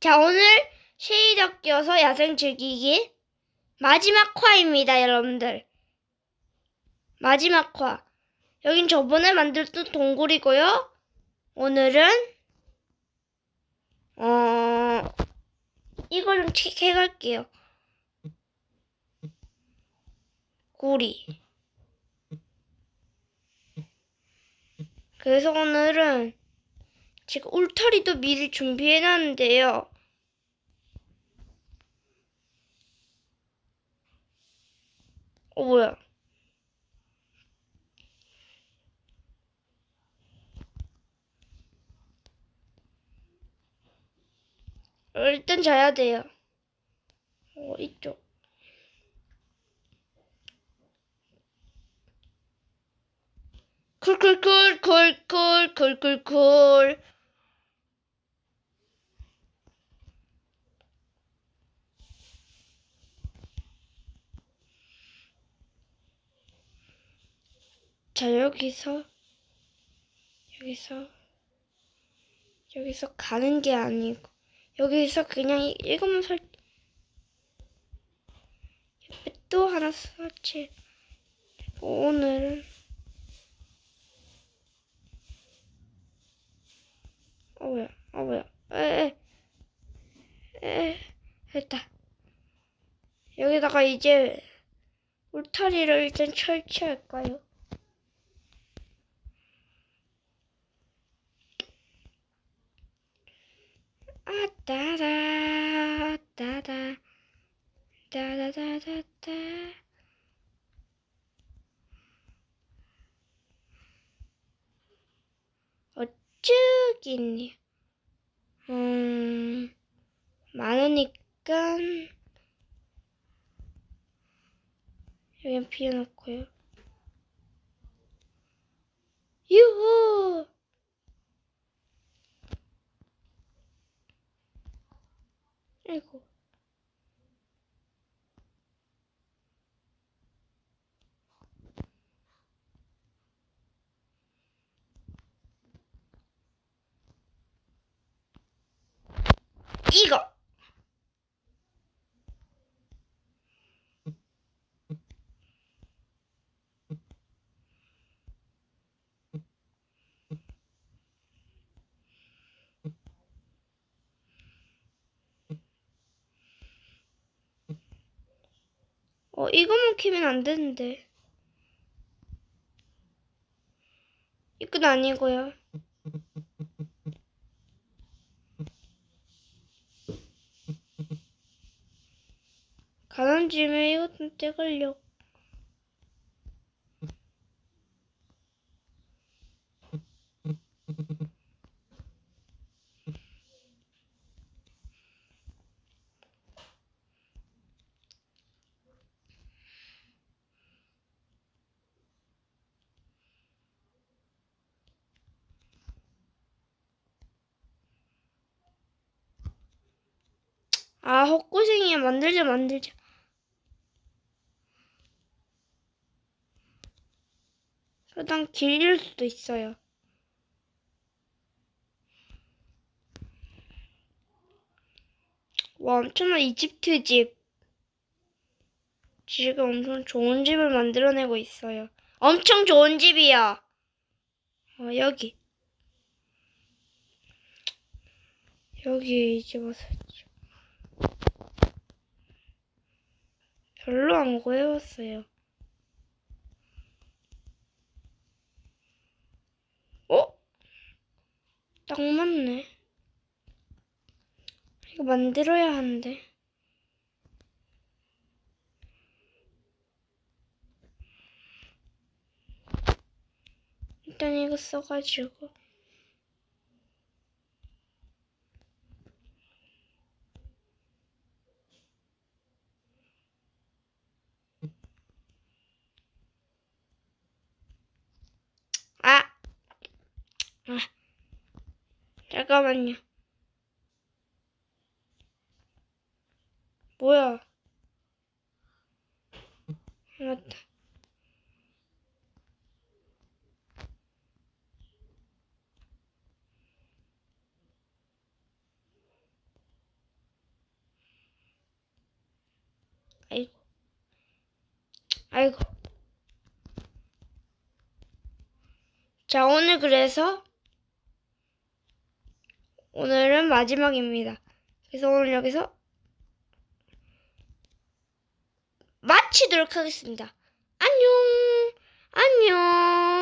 자, 오늘 쉐이더 껴서 야생 즐기기 마지막 화입니다, 여러분들. 마지막 화. 여긴 저번에 만들었던 동굴이고요. 오늘은 어 이거 좀 체크해 갈게요. 구리. 그래서 오늘은 제가 울타리도 미리 준비해놨는데요. 어, 뭐야. 어, 일단 자야 돼요. 어, 이쪽. 쿨쿨쿨쿨쿨쿨쿨쿨. 자, 여기서, 여기서, 여기서 가는 게 아니고, 여기서 그냥 이- 이것만 설, 옆에 또 하나 설치. 오늘은, 어, 뭐야, 어, 뭐야, 에, 에, 에, 됐다. 여기다가 이제 울타리를 일단 설치할까요? 아, 따다, 따다, 따다다다다. 어쩌겠니? 음, 많으니까, 여긴 비워놓고요. 유후! человеку 어, 이것만 키면 안 되는데. 이건 아니고요. 가는 짐에 이것 좀 떼걸려. 아, 헛고생이야. 만들자, 만들자. 그러다 길릴 수도 있어요. 와, 엄청난 이집트 집. 지금 엄청 좋은 집을 만들어내고 있어요. 엄청 좋은 집이야. 어, 여기. 여기 이제 와서 별로 안 구해왔어요. 어? 딱 맞네. 이거 만들어야 하는데. 일단 이거 써가지고. 잠깐만요. 뭐야? 맞다. 아이고. 아이고. 자, 오늘 그래서 오늘은 마지막입니다. 그래서 오늘 여기서 마치도록 하겠습니다. 안녕. 안녕.